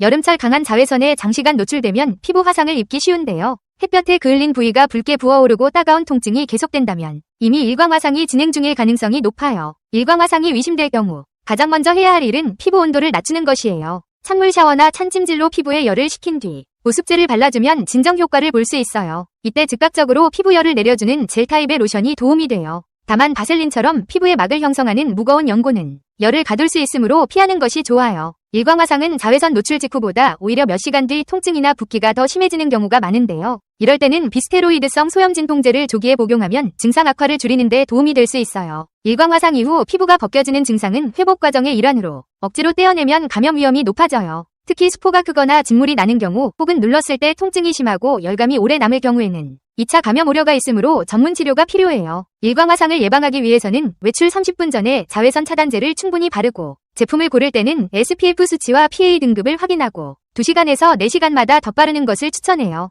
여름철 강한 자외선에 장시간 노출되면 피부 화상을 입기 쉬운데요. 햇볕에 그을린 부위가 붉게 부어오르고 따가운 통증이 계속된다면 이미 일광화상이 진행 중일 가능성이 높아요. 일광화상이 의심될 경우 가장 먼저 해야 할 일은 피부 온도를 낮추는 것이에요. 찬물 샤워나 찬찜질로 피부에 열을 식힌 뒤 보습제를 발라주면 진정 효과를 볼 수 있어요. 이때 즉각적으로 피부열을 내려주는 젤 타입의 로션이 도움이 돼요. 다만 바셀린처럼 피부에 막을 형성하는 무거운 연고는 열을 가둘 수 있으므로 피하는 것이 좋아요. 일광화상은 자외선 노출 직후보다 오히려 몇 시간 뒤 통증이나 붓기가 더 심해지는 경우가 많은데요. 이럴 때는 비스테로이드성 소염 진통제를 조기에 복용하면 증상 악화를 줄이는 데 도움이 될 수 있어요. 일광화상 이후 피부가 벗겨지는 증상은 회복 과정의 일환으로 억지로 떼어내면 감염 위험이 높아져요. 특히 수포가 크거나 진물이 나는 경우 혹은 눌렀을 때 통증이 심하고 열감이 오래 남을 경우에는 2차 감염 우려가 있으므로 전문 치료가 필요해요. 일광화상을 예방하기 위해서는 외출 30분 전에 자외선 차단제를 충분히 바르고 제품을 고를 때는 SPF 수치와 PA 등급을 확인하고 2시간에서 4시간마다 덧바르는 것을 추천해요.